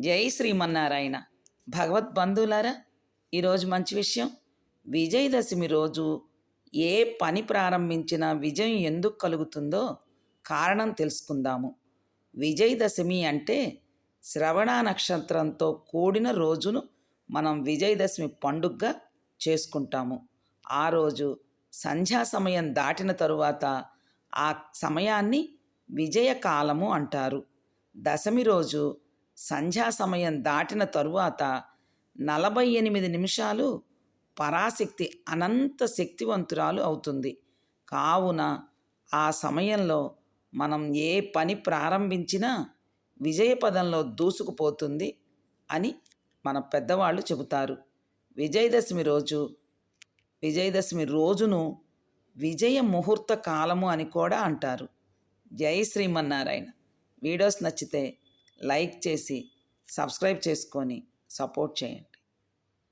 జై శ్రీమన్నారాయణ. భగవద్బంధువులారా ఈరోజు మంచి విషయం. విజయదశమి రోజు ఏ పని ప్రారంభించినా విజయం ఎందుకు కలుగుతుందో కారణం తెలుసుకుందాము. విజయదశమి అంటే శ్రవణ నక్షత్రంతో కూడిన రోజును మనం విజయదశమి పండుగగా చేసుకుంటాము. ఆ రోజు సంధ్యా సమయం దాటిన తరువాత ఆ సమయాన్ని విజయకాలము అంటారు. దశమి రోజు సంధ్యా సమయం దాటిన తరువాత నలభై ఎనిమిది నిమిషాలు పరాశక్తి అనంత శక్తివంతురాలు అవుతుంది. కావున ఆ సమయంలో మనం ఏ పని ప్రారంభించినా విజయపదంలో దూసుకుపోతుంది అని మన పెద్దవాళ్ళు చెబుతారు. విజయదశమి రోజు విజయదశమి రోజును విజయ ముహూర్త కాలము అని కూడా అంటారు. జై శ్రీమన్నారాయణ. వీడియోస్ నచ్చితే లైక్ చేసి సబ్స్క్రైబ్ చేసుకొని సపోర్ట్ చేయండి.